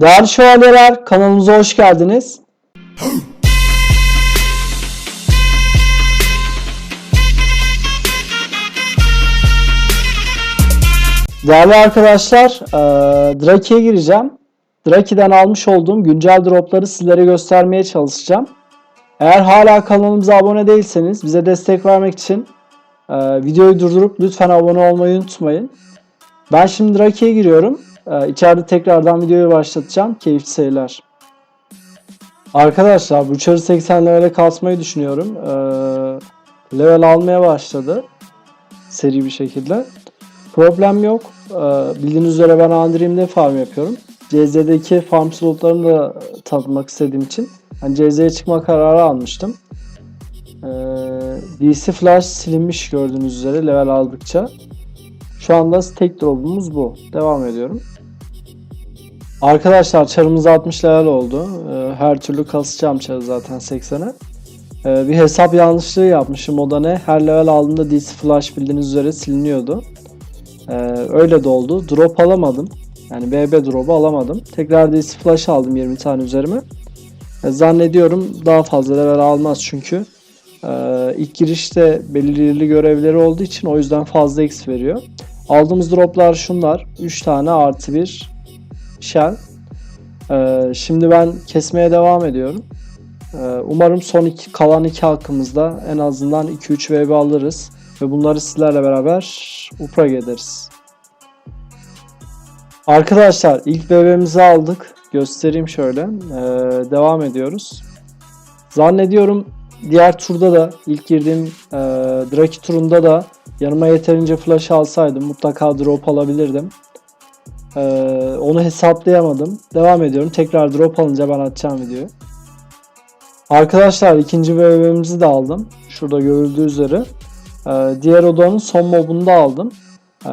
Değerli şövalyeler kanalımıza hoş geldiniz. Değerli arkadaşlar, eee Draki'ye gireceğim. Draki'den almış olduğum güncel dropları sizlere göstermeye çalışacağım. Eğer hala kanalımıza abone değilseniz bize destek vermek için eee, videoyu durdurup lütfen abone olmayı unutmayın. Ben şimdi Draki'ye giriyorum. Ee, içeride tekrardan videoyu başlatacağım. Keyifli seyirler. Arkadaşlar bu çarı 80 level'e kasmayı düşünüyorum. Ee, level almaya başladı. Seri bir şekilde. Problem yok. Ee, bildiğiniz üzere ben Andream'de farm yapıyorum. CZ'deki farm slotlarını da tatmak istediğim için hani CZ'ye çıkma kararı almıştım. Ee, DC Flash silinmiş gördüğünüz üzere level aldıkça. Şu anda tek drop'umuz bu. Devam ediyorum. Arkadaşlar çarımız 60 level oldu. Ee, Her türlü kasacağım çarı zaten 80'e. Ee, Bir hesap yanlışlığı yapmışım. O da ne? Her level aldığımda DC Flash bildiğiniz üzere siliniyordu. Ee, Öyle de oldu. Drop alamadım. Yani BB drop'u alamadım. Tekrar DC Flash aldım 20 tane üzerime. Zannediyorum daha fazla level almaz çünkü. İlk girişte belirli görevleri olduğu için o yüzden fazla X veriyor. Aldığımız droplar şunlar. 3 tane artı 1 shell. Ee, şimdi ben kesmeye devam ediyorum. Ee, umarım son iki, kalan iki hakkımızda en azından 2-3 VB alırız. Ve bunları sizlerle beraber upra ederiz. Arkadaşlar ilk VB'mizi aldık. Göstereyim şöyle. Ee, devam ediyoruz. Zannediyorum diğer turda da ilk girdiğim e, Draki turunda da yanıma yeterince flash alsaydım mutlaka drop alabilirdim. Ee, onu hesaplayamadım. Devam ediyorum. Tekrar drop alınca ben açacağım videoyu. Arkadaşlar ikinci VB'mizi de aldım. Şurada görüldüğü üzere. Ee, diğer odanın son mobunu da aldım. Ee,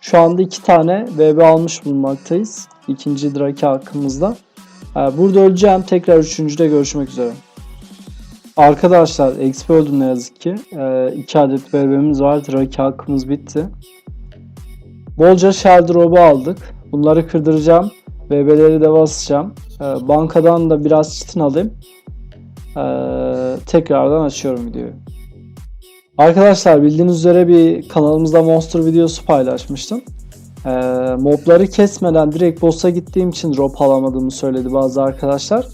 şu anda iki tane VB almış bulunmaktayız. İkinci Draki hakkımızda. Ee, burada öleceğim. Tekrar üçüncüde görüşmek üzere. Arkadaşlar XP öldüm ne yazık ki. Ee, iki adet VB'miz var. Draki hakkımız bitti. Bolca shell aldık. Bunları kırdıracağım. BB'leri de basacağım. Ee, bankadan da biraz çitin alayım. Ee, tekrardan açıyorum videoyu. Arkadaşlar bildiğiniz üzere bir kanalımızda monster videosu paylaşmıştım. Ee, mobları kesmeden direkt boss'a gittiğim için drop alamadığımı söyledi bazı arkadaşlar.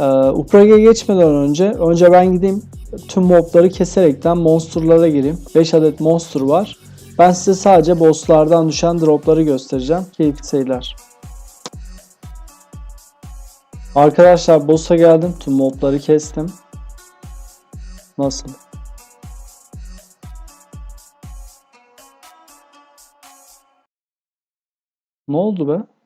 Ee, Uprag'e geçmeden önce önce ben gideyim tüm mobları keserekten monsterlara gireyim. 5 adet monster var. Ben size sadece bosslardan düşen dropları göstereceğim. Keyifli seyirler. Arkadaşlar boss'a geldim. Tüm mobları kestim. Nasıl? Ne oldu be?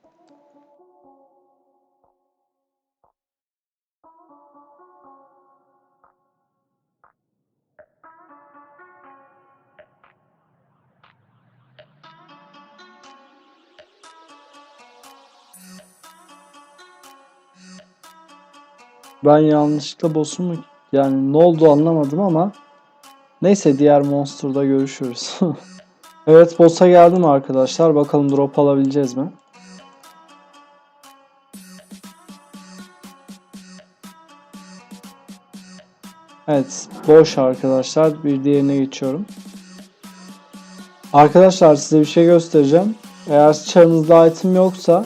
Ben yanlışlıkla boss'u mu yani ne oldu anlamadım ama neyse diğer monster'da görüşürüz. evet boss'a geldim arkadaşlar. Bakalım drop alabileceğiz mi? Evet boş arkadaşlar. Bir diğerine geçiyorum. Arkadaşlar size bir şey göstereceğim. Eğer çarınızda item yoksa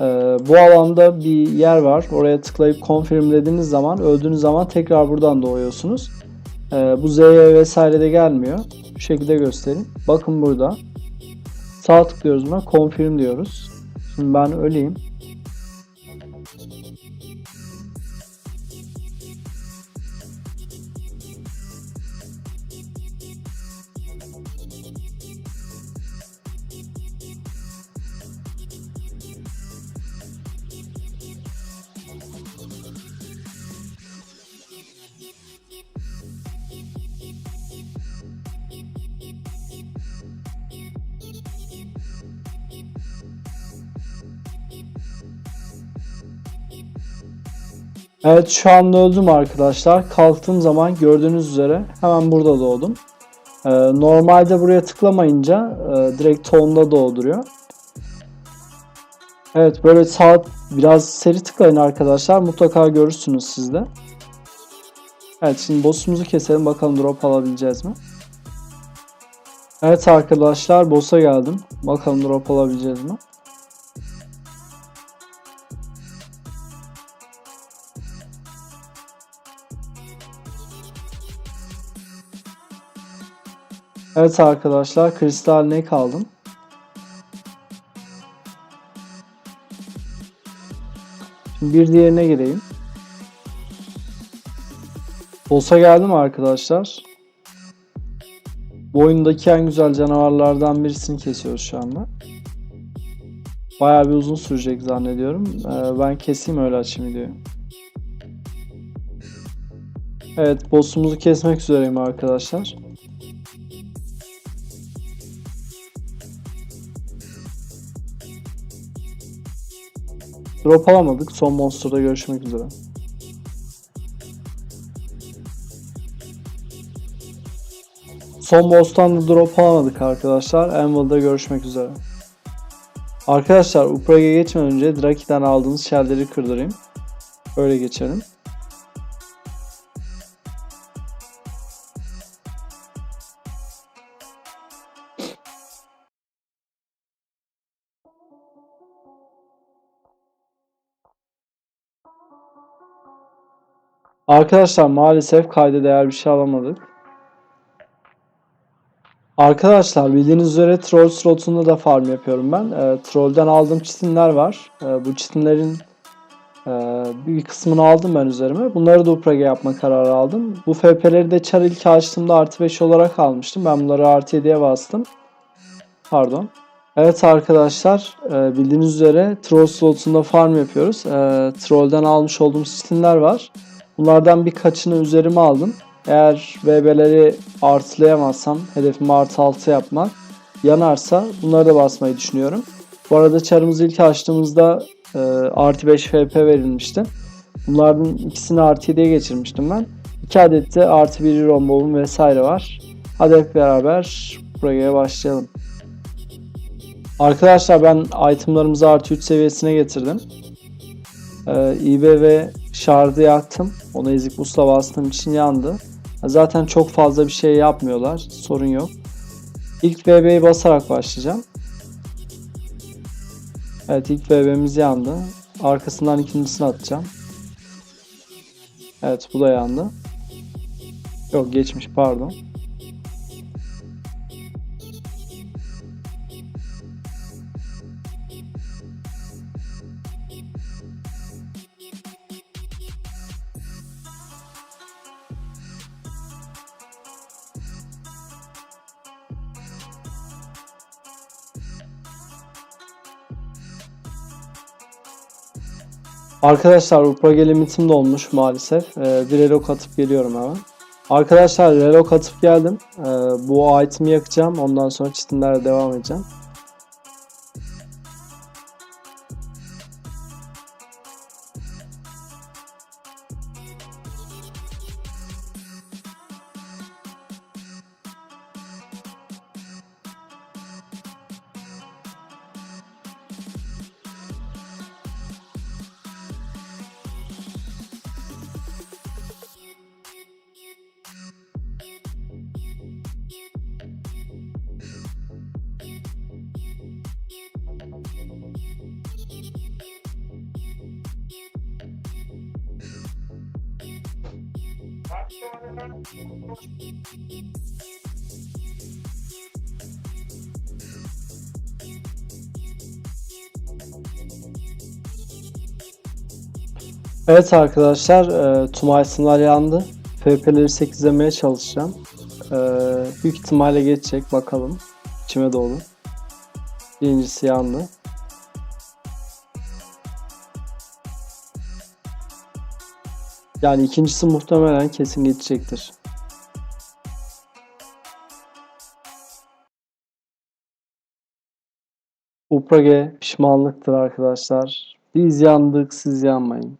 ee, bu alanda bir yer var. Oraya tıklayıp confirm dediğiniz zaman öldüğünüz zaman tekrar buradan doğuyorsunuz. Ee, bu Z'ye vesaire de gelmiyor. Bu şekilde göstereyim. Bakın burada. Sağ tıklıyoruz buna. Confirm diyoruz. Şimdi ben öleyim. Evet şu anda öldüm arkadaşlar. Kalktığım zaman gördüğünüz üzere hemen burada doğdum. Ee, normalde buraya tıklamayınca e, direkt tonda doğduruyor. Evet böyle sağ biraz seri tıklayın arkadaşlar. Mutlaka görürsünüz siz de. Evet şimdi boss'umuzu keselim bakalım drop alabileceğiz mi? Evet arkadaşlar boss'a geldim. Bakalım drop alabileceğiz mi? Evet arkadaşlar kristal ne kaldım? Şimdi bir diğerine gireyim. Boss'a geldim arkadaşlar. Bu oyundaki en güzel canavarlardan birisini kesiyoruz şu anda. Bayağı bir uzun sürecek zannediyorum. Ee, ben keseyim öyle açayım videoyu. Evet boss'umuzu kesmek üzereyim arkadaşlar. Drop alamadık. Son monster'da görüşmek üzere. Son boss'tan da drop alamadık arkadaşlar. Anvil'da görüşmek üzere. Arkadaşlar Uprag'a geçmeden önce Draki'den aldığınız shell'leri kırdırayım. Öyle geçelim. Arkadaşlar maalesef kayda değer bir şey alamadık. Arkadaşlar bildiğiniz üzere troll slotunda da farm yapıyorum ben. E, trollden aldığım çitinler var. E, bu çitinlerin e, bir kısmını aldım ben üzerime. Bunları da yapma kararı aldım. Bu FP'leri de Char ilk açtığımda artı 5 olarak almıştım. Ben bunları artı 7'ye bastım. Pardon. Evet arkadaşlar e, bildiğiniz üzere troll slotunda farm yapıyoruz. E, trollden almış olduğum çitinler var. Bunlardan birkaçını üzerime aldım. Eğer VB'leri artılayamazsam, hedefimi artı 6 yapmak yanarsa bunları da basmayı düşünüyorum. Bu arada çarımızı ilk açtığımızda e, artı 5 FP verilmişti. Bunlardan ikisini artı 7'ye geçirmiştim ben. 2 adet de artı 1 rombom vesaire var. Hadi hep beraber buraya başlayalım. Arkadaşlar ben itemlarımızı artı 3 seviyesine getirdim. Ee, İB ve şardı yaktım. Ona ezik busla bastığım için yandı. Zaten çok fazla bir şey yapmıyorlar. Sorun yok. İlk VB'yi basarak başlayacağım. Evet ilk VB'miz yandı. Arkasından ikincisini atacağım. Evet bu da yandı. Yok geçmiş pardon. Arkadaşlar Uprage limitim dolmuş maalesef. Ee, bir relok atıp geliyorum hemen. Arkadaşlar relok atıp geldim. Ee, bu item'i yakacağım. Ondan sonra çitinlerle devam edeceğim. Evet arkadaşlar e, tüm itemlar yandı. FP'leri 8'lemeye çalışacağım. E, büyük ihtimalle geçecek bakalım. İçime doğdu. Birincisi yandı. Yani ikincisi muhtemelen kesin geçecektir. Uprage pişmanlıktır arkadaşlar. Biz yandık siz yanmayın.